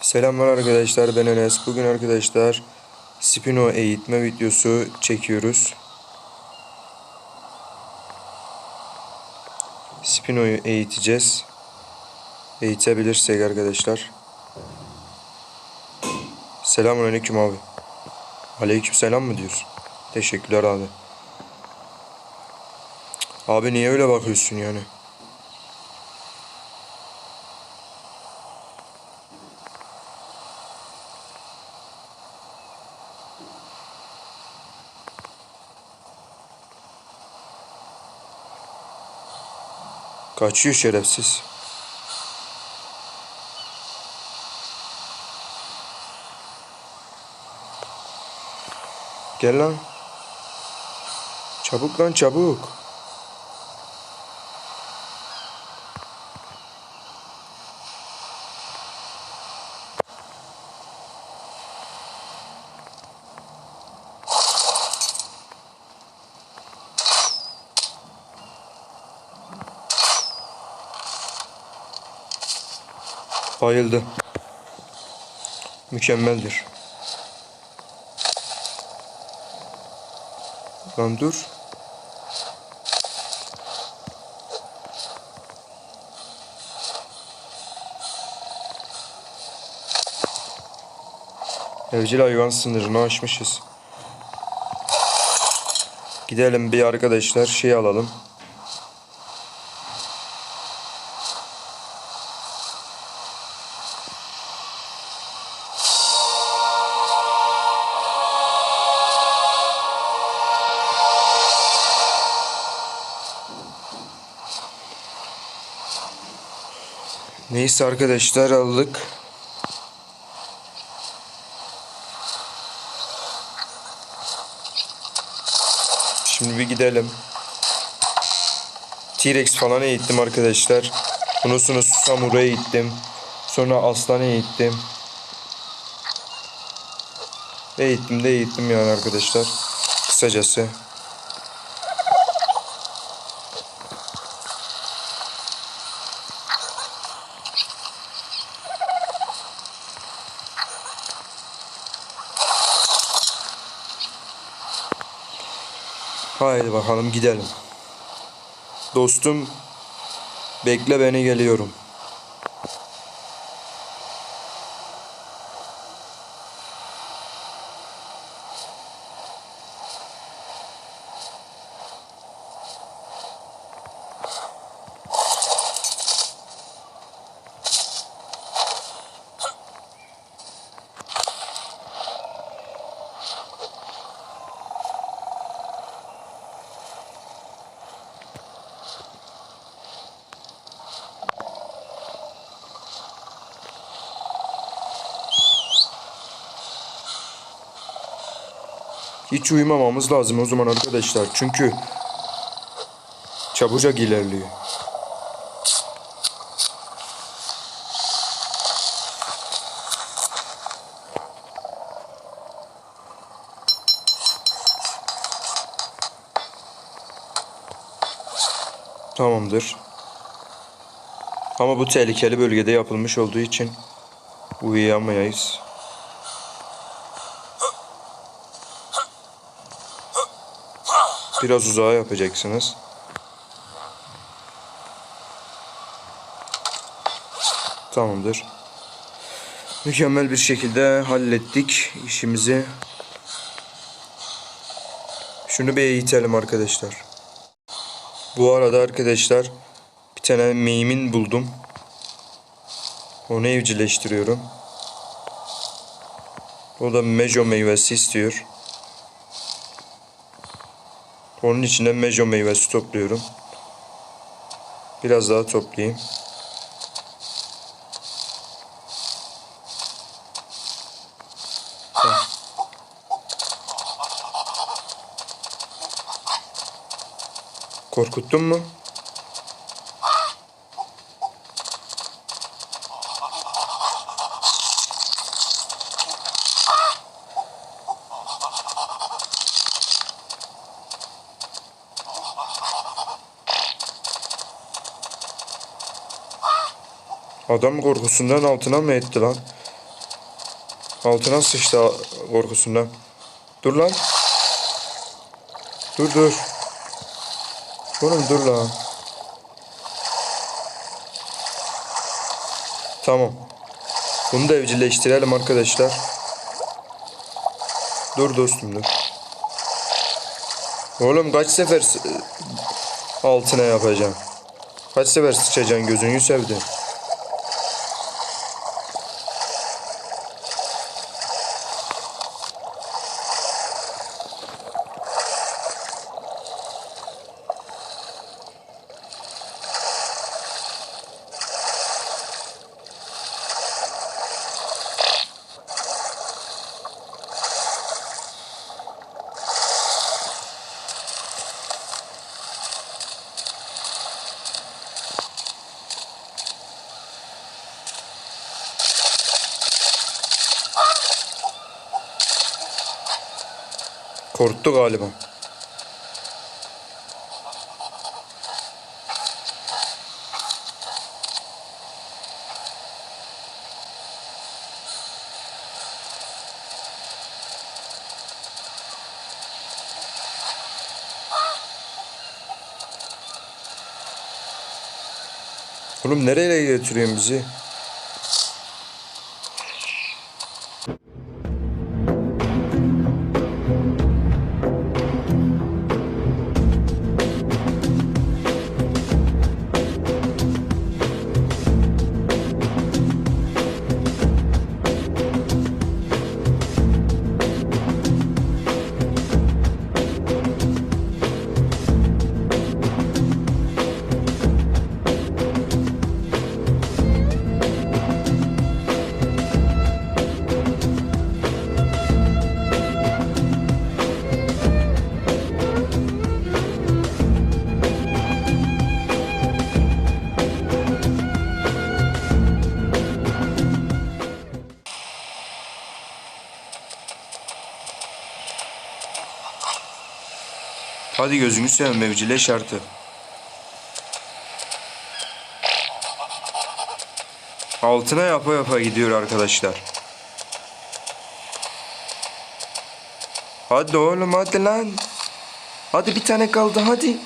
Selamlar arkadaşlar ben Enes. Bugün arkadaşlar Spino eğitme videosu çekiyoruz. Spino'yu eğiteceğiz. Eğitebilirsek arkadaşlar. Selamun aleyküm abi. Aleyküm selam mı diyorsun? Teşekkürler abi. Abi niye öyle bakıyorsun yani? Kaçıyor şerefsiz. Gel lan. Çabuk lan çabuk. Bayıldı. Mükemmeldir. Lan dur. Evcil hayvan sınırını aşmışız. Gidelim bir arkadaşlar şey alalım. Neyse arkadaşlar aldık. Şimdi bir gidelim. T-Rex falan eğittim arkadaşlar. Bunun sonra Susamur'a eğittim. Sonra Aslan'ı eğittim. Eğittim de eğittim yani arkadaşlar. Kısacası. Haydi bakalım gidelim. Dostum bekle beni geliyorum. Hiç uyumamamız lazım o zaman arkadaşlar. Çünkü çabucak ilerliyor. Tamamdır. Ama bu tehlikeli bölgede yapılmış olduğu için uyuyamayız. Biraz uzağa yapacaksınız. Tamamdır. Mükemmel bir şekilde hallettik işimizi. Şunu bir eğitelim arkadaşlar. Bu arada arkadaşlar bir tane meyimin buldum. Onu evcilleştiriyorum. O da mejo meyvesi istiyor. Onun içinde mejo meyvesi topluyorum. Biraz daha toplayayım. Korkuttun mu? Adam korkusundan altına mı etti lan? Altına sıçtı korkusundan. Dur lan. Dur dur. Oğlum dur lan. Tamam. Bunu da evcilleştirelim arkadaşlar. Dur dostum dur. Oğlum kaç sefer altına yapacağım? Kaç sefer sıçacaksın gözünü sevdi. Korktu galiba. Oğlum nereye götürüyorsun bizi? Hadi gözünü seveyim evcilleş artık. Altına yapa yapa gidiyor arkadaşlar. Hadi oğlum hadi lan. Hadi bir tane kaldı hadi.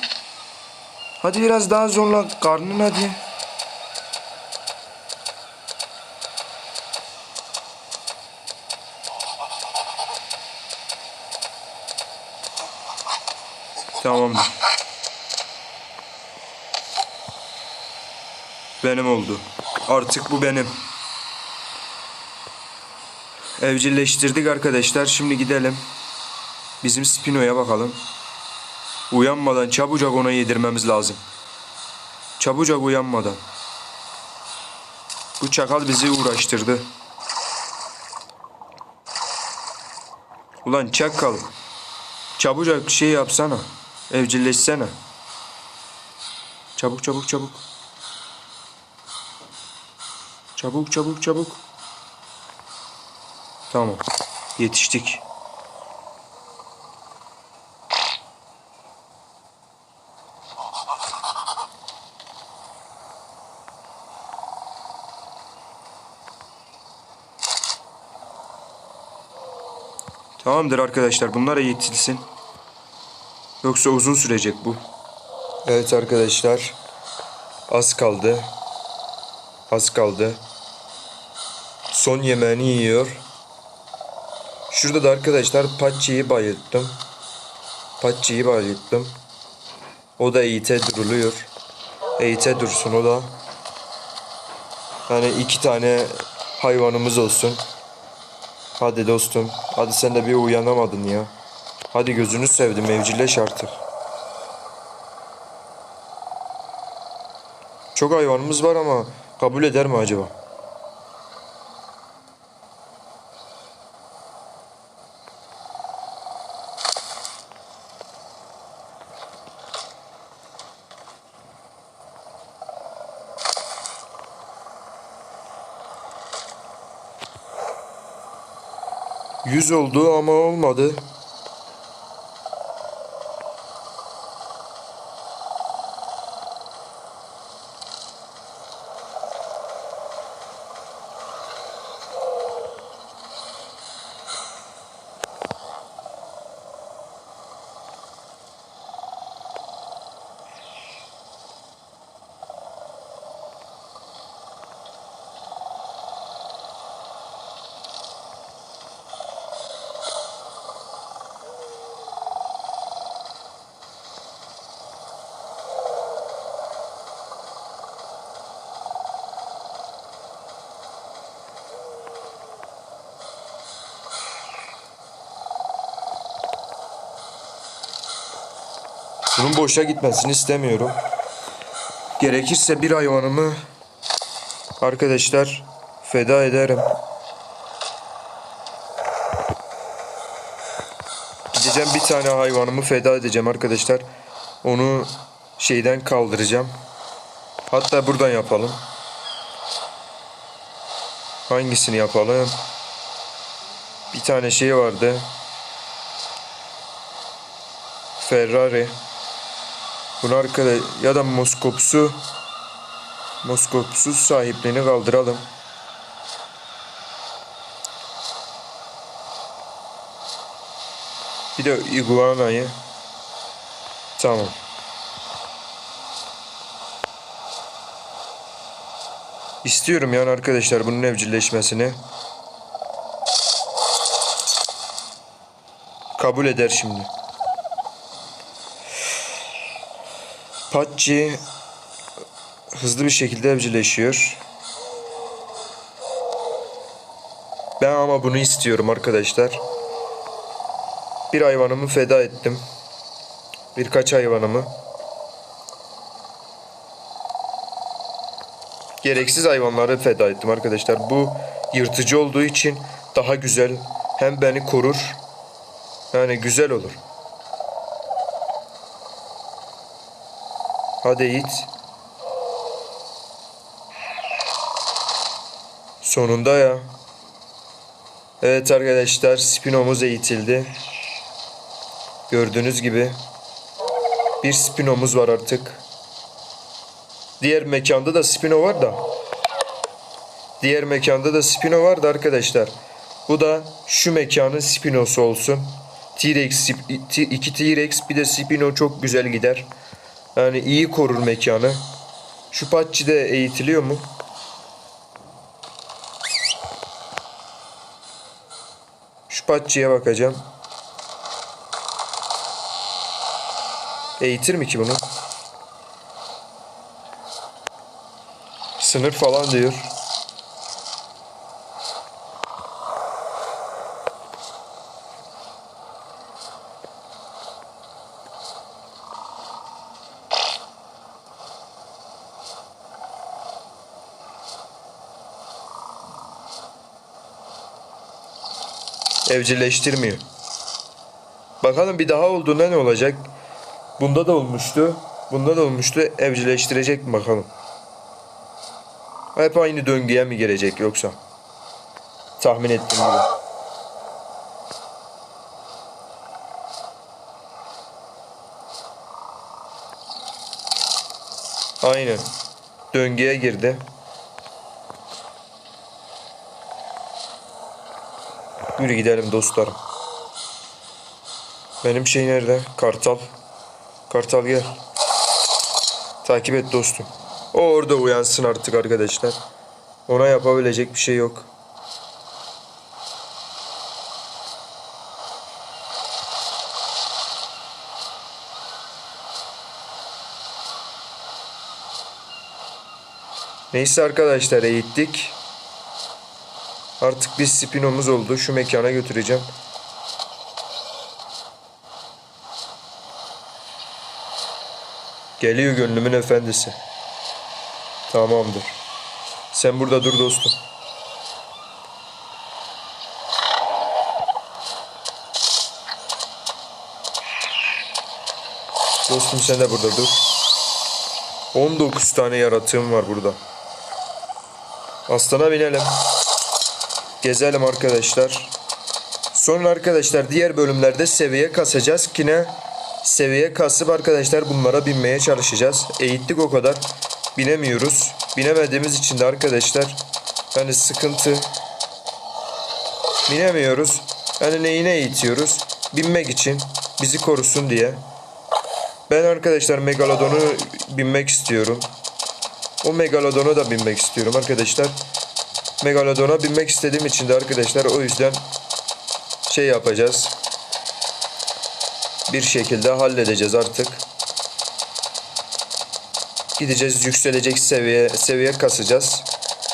Hadi biraz daha zorla karnın hadi. Tamam. Benim oldu. Artık bu benim. Evcilleştirdik arkadaşlar. Şimdi gidelim. Bizim Spino'ya bakalım. Uyanmadan çabucak ona yedirmemiz lazım. Çabucak uyanmadan. Bu çakal bizi uğraştırdı. Ulan çakal. Çabucak şey yapsana. Evcilleşsene. Çabuk çabuk çabuk. Çabuk çabuk çabuk. Tamam. Yetiştik. Tamamdır arkadaşlar. Bunlar eğitilsin. Yoksa uzun sürecek bu. Evet arkadaşlar. Az kaldı. Az kaldı. Son yemeğini yiyor. Şurada da arkadaşlar Patçi'yi bayılttım. Patçi'yi bayılttım. O da eğite duruluyor. Eğite dursun o da. Yani iki tane hayvanımız olsun. Hadi dostum. Hadi sen de bir uyanamadın ya. Hadi gözünü sevdim evcilleş artık. Çok hayvanımız var ama kabul eder mi acaba? Yüz oldu ama olmadı. Bunun boşa gitmesini istemiyorum. Gerekirse bir hayvanımı arkadaşlar feda ederim. Gideceğim bir tane hayvanımı feda edeceğim arkadaşlar. Onu şeyden kaldıracağım. Hatta buradan yapalım. Hangisini yapalım? Bir tane şey vardı. Ferrari. Bunu arkada ya da Moskopsu Moskopsu sahipliğini kaldıralım. Bir de iguanayı. Tamam. İstiyorum yani arkadaşlar bunun evcilleşmesini. Kabul eder şimdi. Patçi hızlı bir şekilde evcilleşiyor. Ben ama bunu istiyorum arkadaşlar. Bir hayvanımı feda ettim. Birkaç hayvanımı. Gereksiz hayvanları feda ettim arkadaşlar. Bu yırtıcı olduğu için daha güzel. Hem beni korur. Yani güzel olur. Hadi Yiğit. Sonunda ya. Evet arkadaşlar spinomuz eğitildi. Gördüğünüz gibi bir spinomuz var artık. Diğer mekanda da spino var da. Diğer mekanda da spino var da arkadaşlar. Bu da şu mekanın spinosu olsun. T-Rex, iki T-Rex bir de spino çok güzel gider. Yani iyi korur mekanı. Şu patçi de eğitiliyor mu? Şu patçiye bakacağım. Eğitir mi ki bunu? Sınır falan diyor. Evcilleştirmiyor. Bakalım bir daha olduğunda ne olacak? Bunda da olmuştu. Bunda da olmuştu. Evcilleştirecek mi bakalım. Hep aynı döngüye mi girecek yoksa? Tahmin ettiğim gibi. Aynen. Döngüye girdi. Yürü gidelim dostlarım. Benim şey nerede? Kartal. Kartal gel. Takip et dostum. O orada uyansın artık arkadaşlar. Ona yapabilecek bir şey yok. Neyse arkadaşlar eğittik. Artık bir spinomuz oldu. Şu mekana götüreceğim. Geliyor gönlümün efendisi. Tamamdır. Sen burada dur dostum. Dostum sen de burada dur. 19 tane yaratığım var burada. Aslana binelim. Gezelim arkadaşlar. Sonra arkadaşlar diğer bölümlerde seviye kasacağız. Yine seviye kasıp arkadaşlar bunlara binmeye çalışacağız. Eğittik o kadar. Binemiyoruz. Binemediğimiz için de arkadaşlar hani sıkıntı. Binemiyoruz. Hani neyine eğitiyoruz? Binmek için. Bizi korusun diye. Ben arkadaşlar Megalodon'u binmek istiyorum. O Megalodon'a da binmek istiyorum arkadaşlar. Megalodon'a binmek istediğim için de arkadaşlar o yüzden şey yapacağız. Bir şekilde halledeceğiz artık. Gideceğiz yükselecek seviye seviye kasacağız.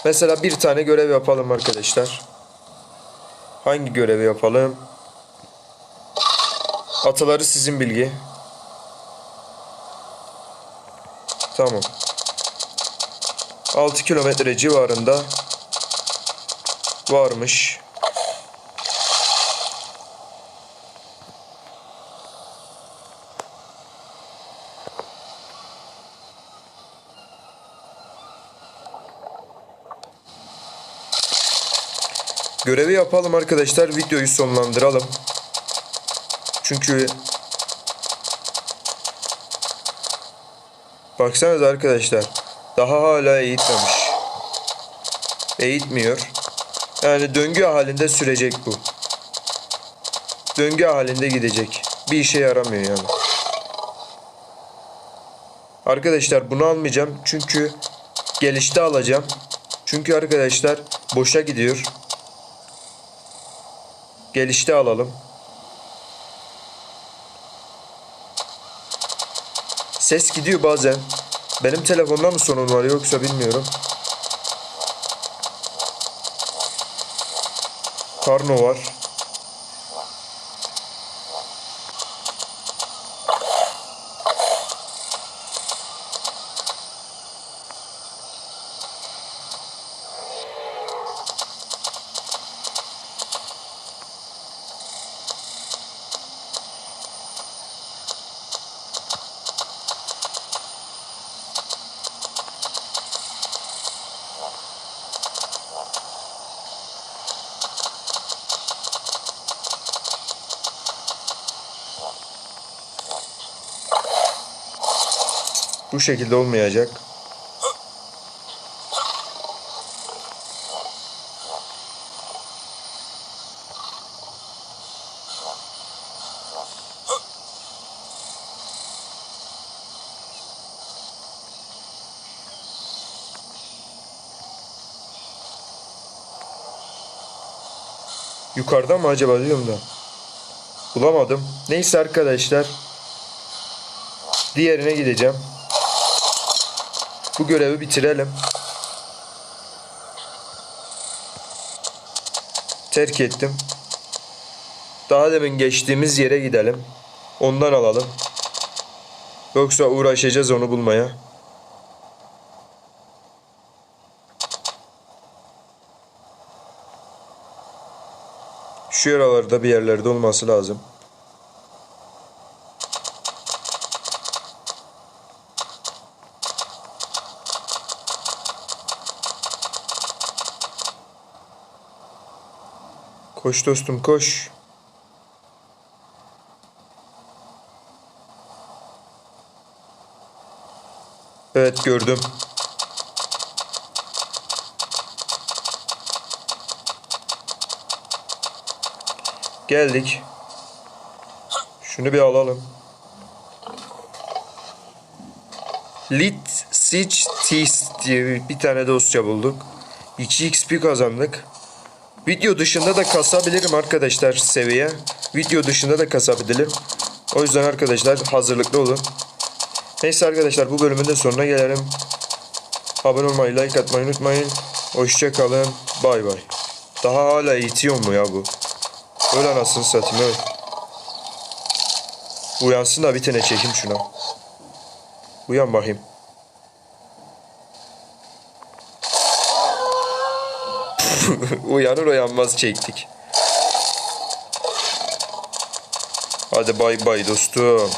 Mesela bir tane görev yapalım arkadaşlar. Hangi görevi yapalım? Ataları sizin bilgi. Tamam. 6 kilometre civarında varmış. Görevi yapalım arkadaşlar. Videoyu sonlandıralım. Çünkü Baksanıza arkadaşlar. Daha hala eğitmemiş. Eğitmiyor. Yani döngü halinde sürecek bu. Döngü halinde gidecek. Bir işe yaramıyor yani. Arkadaşlar bunu almayacağım. Çünkü gelişte alacağım. Çünkü arkadaşlar boşa gidiyor. Gelişte alalım. Ses gidiyor bazen. Benim telefonda mı sorun var yoksa bilmiyorum. Kornuvål. Bu şekilde olmayacak. Yukarıda mı acaba diyorum da. Bulamadım. Neyse arkadaşlar. Diğerine gideceğim. Bu görevi bitirelim. Terk ettim. Daha demin geçtiğimiz yere gidelim. Ondan alalım. Yoksa uğraşacağız onu bulmaya. Şu yaralarda bir yerlerde olması lazım. Koş dostum koş. Evet gördüm. Geldik. Şunu bir alalım. Lit Siege Teas diye bir tane dosya bulduk. 2 XP kazandık. Video dışında da kasabilirim arkadaşlar seviye. Video dışında da kasabilirim. O yüzden arkadaşlar hazırlıklı olun. Neyse arkadaşlar bu bölümün de sonuna gelelim. Abone olmayı, like atmayı unutmayın. Hoşça kalın. Bay bay. Daha hala eğitiyor mu ya bu? Öyle anasını satayım evet. Uyansın da bir tane çekeyim şuna. Uyan bakayım. Uyanır uyanmaz çektik. Hadi bay bay dostum.